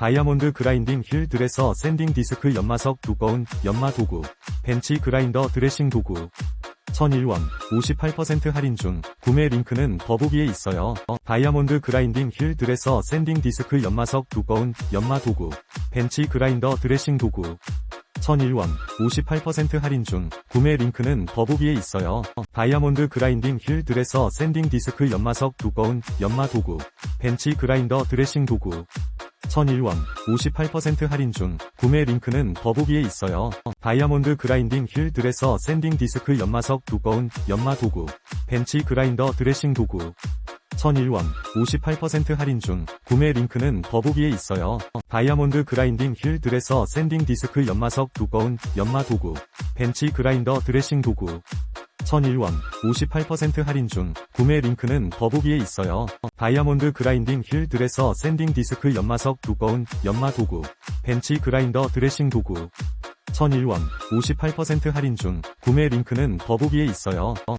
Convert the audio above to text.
다이아몬드 그라인딩 휠 드레서 샌딩 디스크 연마석 두꺼운 연마 도구 벤치 그라인더 드레싱 도구 1001원 58% 할인 중 구매 링크는 더보기에 있어요. 어, 다이아몬드 그라인딩 휠 드레서 샌딩 디스크 연마석 두꺼운 연마 도구 벤치 그라인더 드레싱 도구 1001원 58% 할인 중 구매 링크는 더보기에 있어요. 어, 다이아몬드 그라인딩 휠 드레서 샌딩 디스크 연마석 두꺼운 연마 도구 벤치 그라인더 드레싱 도구 1001원 58% 할인 중 구매 링크는 더보기에 있어요. 어, 다이아몬드 그라인딩 휠 드레서 샌딩 디스크 연마석 두꺼운 연마 도구 벤치 그라인더 드레싱 도구 1001원 58% 할인 중 구매 링크는 더보기에 있어요. 어, 다이아몬드 그라인딩 휠 드레서 샌딩 디스크 연마석 두꺼운 연마 도구 벤치 그라인더 드레싱 도구 1001원 58% 할인 중 구매 링크는 더보기에 있어요. 어, 다이아몬드 그라인딩 휠 드레서 샌딩 디스크 연마석 두꺼운 연마 도구 벤치 그라인더 드레싱 도구 1001원 58% 할인 중 구매 링크는 더보기에 있어요. 어,